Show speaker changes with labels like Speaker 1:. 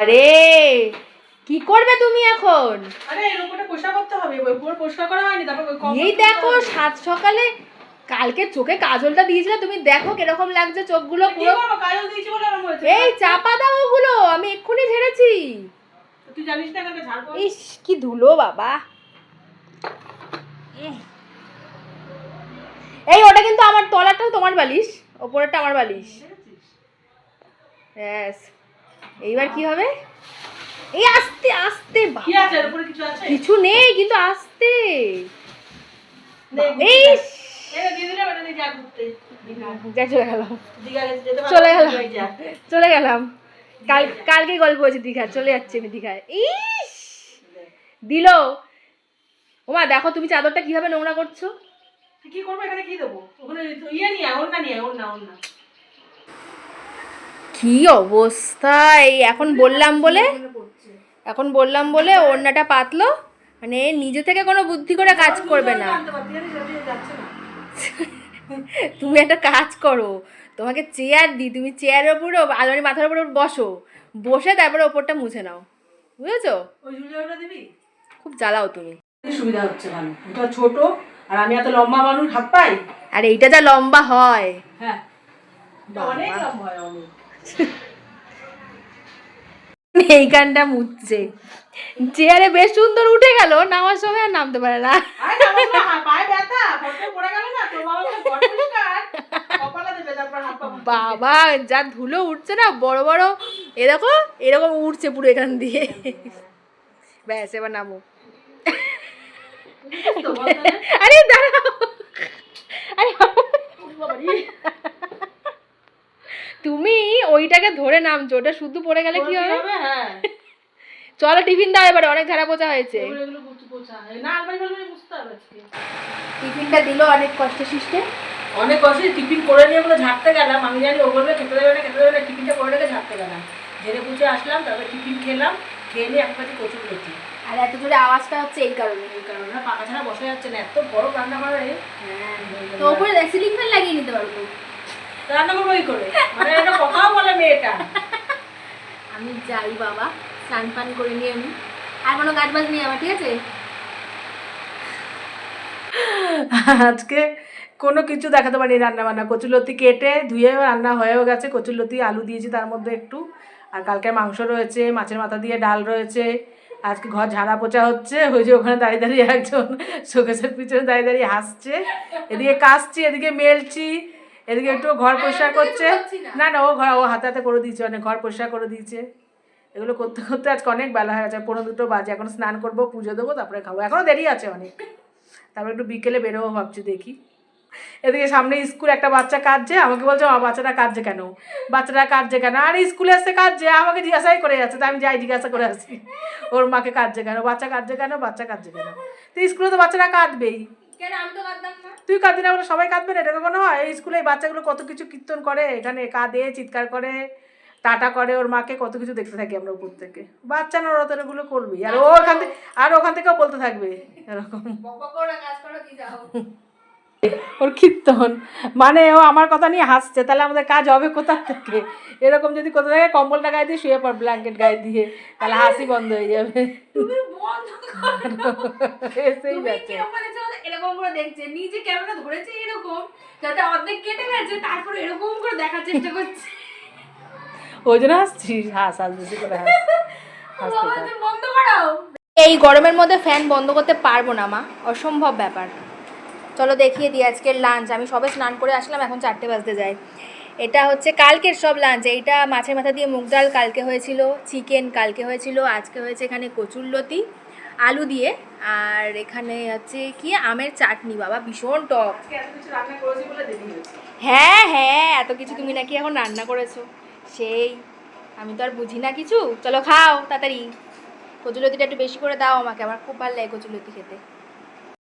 Speaker 1: আরে কি করবে তুমি এখন?
Speaker 2: আরে এর উপরে পরিষ্কার করতে হবে উপর পরিষ্কার করা হয়নি তারপর
Speaker 1: এই দেখো সাত সকালে কালকে চোখে কাজলটা দিয়েছিলে তুমি দেখো কীরকম লাগছে চোখগুলো পুরো।
Speaker 2: কাজল দিয়েছি বলে এরকম হয়েছে।
Speaker 1: এই চাপা দাও ওগুলো আমি এক্ষুনি ঝেড়েছি।
Speaker 2: তুই জানিস না এখানে ঝাড়
Speaker 1: ইস কি ধুলো বাবা। এই ওটা কিন্তু আমার তলাটাও তোমার বালিশ ওপরেরটা আমার বালিশ। ব্যাস এইবার কি হবে? এই আস্তে আস্তে
Speaker 2: কিছু আছে?
Speaker 1: কিছু নেই কিন্তু আস্তে।
Speaker 2: নে,
Speaker 1: এই
Speaker 2: যা
Speaker 1: চলে গেলাম চলে গেলাম। চলে গেলাম। কাল কালকে গল্প হয়েছে দীঘা চলে যাচ্ছে আমি দীঘায়। ইস! দিল। ওমা দেখো তুমি চাদরটা কীভাবে নোংরা করছ?
Speaker 2: কি করব? এখানে কি দেবো? ওখানে ইয়ে নিয়ে আয়, ওড়না নিয়ে আয়, ওড়না ওড়না।
Speaker 1: কি অবস্থা? এই এখন বললাম বলে এখন বললাম বলে ওড়নাটা পাতলো মানে নিজে থেকে কোনো বুদ্ধি করে কাজ করবে না। তুমি একটা কাজ করো তোমাকে চেয়ার দিই তুমি চেয়ারের উপরে আলমারি মাথার উপরে বসো বসে তারপরে ওপরটা মুছে নাও। বুঝেছ?
Speaker 2: ওই ঝুলিয়াটা দিবি?
Speaker 1: খুব জ্বালাও তুমি।
Speaker 2: সুবিধা হচ্ছে ভালো। ছোট আর আমি এত লম্বা মানুষ হাত পাই?
Speaker 1: আর এইটা যা লম্বা হয়।
Speaker 2: হ্যাঁ। অনেক লম্বা হয় অনেক।
Speaker 1: এইখানটা মুছছে চেয়ারে বেশ সুন্দর উঠে গেল নামার সময় আর নামতে পারে না।
Speaker 2: বাবা
Speaker 1: যা ধুলো উঠছে না বড় বড়। এ দেখো এরকম উঠছে পুরো এখান দিয়ে। ব্যাস এবার নামো? আরে দাঁড়াও আরে
Speaker 2: বাবারে,
Speaker 1: তুমি ওইটাকে ধরে নামছো ওটা শুধু পড়ে গেলে কি হবে?
Speaker 2: হ্যাঁ।
Speaker 1: চলো টিফিন দাও এবারে অনেক ঝাড়া পোচা হয়েছে। টিফিনটা দিল অনেক কষ্ট
Speaker 2: অনেক কষ্টে টিফিন করে নিয়ে বলে ঝাড়তে গেলাম। আমি জানি ও বলবে খেতে দেবে না খেতে দেবে না টিফিনটা করে রেখে ঝাড়তে গেলাম। ঝেড়ে পুছে আসলাম তারপরে টিফিন খেলাম খেয়ে নিয়ে এক কাছে কচুর লুচি।
Speaker 1: আর এত জোরে আওয়াজটা হচ্ছে এই কারণে।
Speaker 2: এই কারণে পাকা ছাড়া বসে যাচ্ছে না এত বড় রান্না করে
Speaker 1: তো ওপরে সিলিং ফ্যান লাগিয়ে নিতে পারব।
Speaker 2: রান্না করব এই করে। মানে একটা কথাও বলে মেয়েটা।
Speaker 1: আমি যাই বাবা স্নান পান করে নিয়ে আমি। আর কোনো কাজ বাজ নেই আমার ঠিক আছে?
Speaker 2: আজকে কোনো কিছু দেখাতে পারি রান্না বান্না কচুলতি কেটে ধুয়ে রান্না হয়েও গেছে। কচুলতি আলু দিয়েছি তার মধ্যে একটু। আর কালকে মাংস রয়েছে মাছের মাথা দিয়ে ডাল রয়েছে। আজকে ঘর ঝাড়া পোচা হচ্ছে। ওই যে ওখানে দাঁড়িয়ে দাঁড়িয়ে একজন শোকেসের পিছনে দাঁড়িয়ে দাঁড়িয়ে হাসছে। এদিকে কাশছি এদিকে মেলছি। এদিকে একটু ঘর পরিষ্কার করছে। না। না ও ঘর ও হাতে হাতে করে দিয়েছে অনেক ঘর পরিষ্কার করে দিয়েছে। এগুলো করতে করতে আজকে অনেক বেলা হয়ে গেছে পনেরো দুটো বাজে। এখন স্নান করব পুজো দেবো তারপরে খাব। এখনও দেরি আছে অনেক। তারপরে একটু বিকেলে বেরোবো ভাবছি দেখি। এদিকে সামনে স্কুল একটা বাচ্চা কাঁদছে আমাকে বলছে আমার বাচ্চাটা কাঁদছে কেন? বাচ্চাটা কাঁদছে কেন? আর স্কুলে এসে কাঁদছে আমাকে জিজ্ঞাসাই করে যাচ্ছে। তো আমি যাই জিজ্ঞাসা করে আসি। ওর মাকে কাঁদছে কেন? বাচ্চা কাঁদছে কেন? বাচ্চা কাঁদছে কেন? তো স্কুলে তো বাচ্চারা কাঁদবেই। তুই কাঁদবি না বলে সবাই কাঁদবে না? এটা কখনো হয় এই স্কুলে এই বাচ্চাগুলো কত কিছু কীর্তন করে এখানে কাঁদে চিৎকার করে টাটা করে ওর মাকে কত কিছু দেখতে থাকি আমরা উপর থেকে। বাচ্চা না ওরা এগুলো করবি আর ও ওখান থেকে আর ওখান থেকেও বলতে থাকবে এরকম। ওর কীর্তন মানে ও আমার কথা নিয়ে হাসছে তাহলে আমাদের কাজ হবে কোথা থেকে? এরকম যদি কোথা থেকে কম্বলটা গায়ে দিয়ে শুয়ে পড় ব্ল্যাঙ্কেট গায়ে দিয়ে তাহলে হাসি বন্ধ হয়ে যাবে। এসেই যাচ্ছে।
Speaker 1: এরকম করে দেখছে নিজে ক্যামেরা ধরেছে এরকম যাতে অর্ধেক কেটে গেছে তারপরে এরকম করে দেখার চেষ্টা করছে।
Speaker 2: ওই জন্য হাসছিস? হাস হাস বেশি করে হাস।
Speaker 1: বন্ধ করো এই গরমের মধ্যে ফ্যান বন্ধ করতে পারব না মা। অসম্ভব ব্যাপার। চলো দেখিয়ে দিই আজকের লাঞ্চ আমি সবে স্নান করে আসলাম এখন চারটে বাজতে যাই এটা হচ্ছে কালকের সব লাঞ্চ এইটা মাছের মাথা দিয়ে মুগ ডাল কালকে হয়েছিল চিকেন কালকে হয়েছিল আজকে হয়েছে এখানে কচুরলতি আলু দিয়ে আর এখানে আছে কি আমের চাটনি বাবা ভীষণ টক। হ্যাঁ হ্যাঁ এত কিছু তুমি নাকি এখন রান্না করেছ। সেই আমি তো আর বুঝি না কিছু। চলো খাও তাড়াতাড়ি। কচুলতিটা একটু বেশি করে দাও আমাকে আমার খুব ভালো লাগে কচুলতি খেতে।